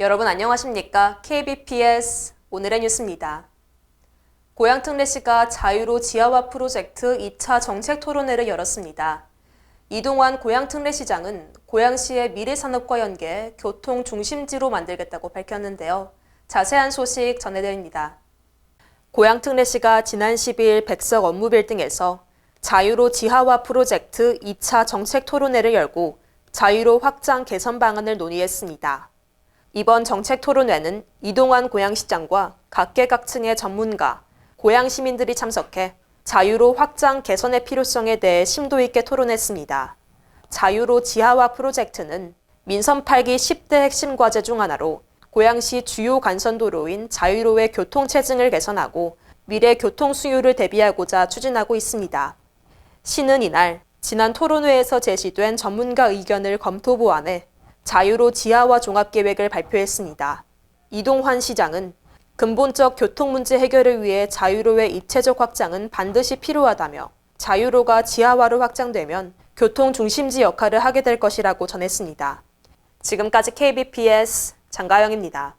여러분 안녕하십니까? KBPS 오늘의 뉴스입니다. 고양특례시가 자유로 지하화 프로젝트 2차 정책 토론회를 열었습니다. 이동환 고양특례시장은 고양시의 미래산업과 연계 교통 중심지로 만들겠다고 밝혔는데요. 자세한 소식 전해드립니다. 고양특례시가 지난 10일 백석 업무빌딩에서 자유로 지하화 프로젝트 2차 정책 토론회를 열고 자유로 확장 개선 방안을 논의했습니다. 이번 정책 토론회는 이동환 고양시장과 각계각층의 전문가, 고양 시민들이 참석해 자유로 확장 개선의 필요성에 대해 심도 있게 토론했습니다. 자유로 지하화 프로젝트는 민선 8기 10대 핵심 과제 중 하나로 고양시 주요 간선도로인 자유로의 교통체증을 개선하고 미래 교통 수요를 대비하고자 추진하고 있습니다. 시는 이날 지난 토론회에서 제시된 전문가 의견을 검토 보완해 자유로 지하화 종합계획을 발표했습니다. 이동환 시장은 근본적 교통 문제 해결을 위해 자유로의 입체적 확장은 반드시 필요하다며 자유로가 지하화로 확장되면 교통 중심지 역할을 하게 될 것이라고 전했습니다. 지금까지 KBPS 장가영입니다.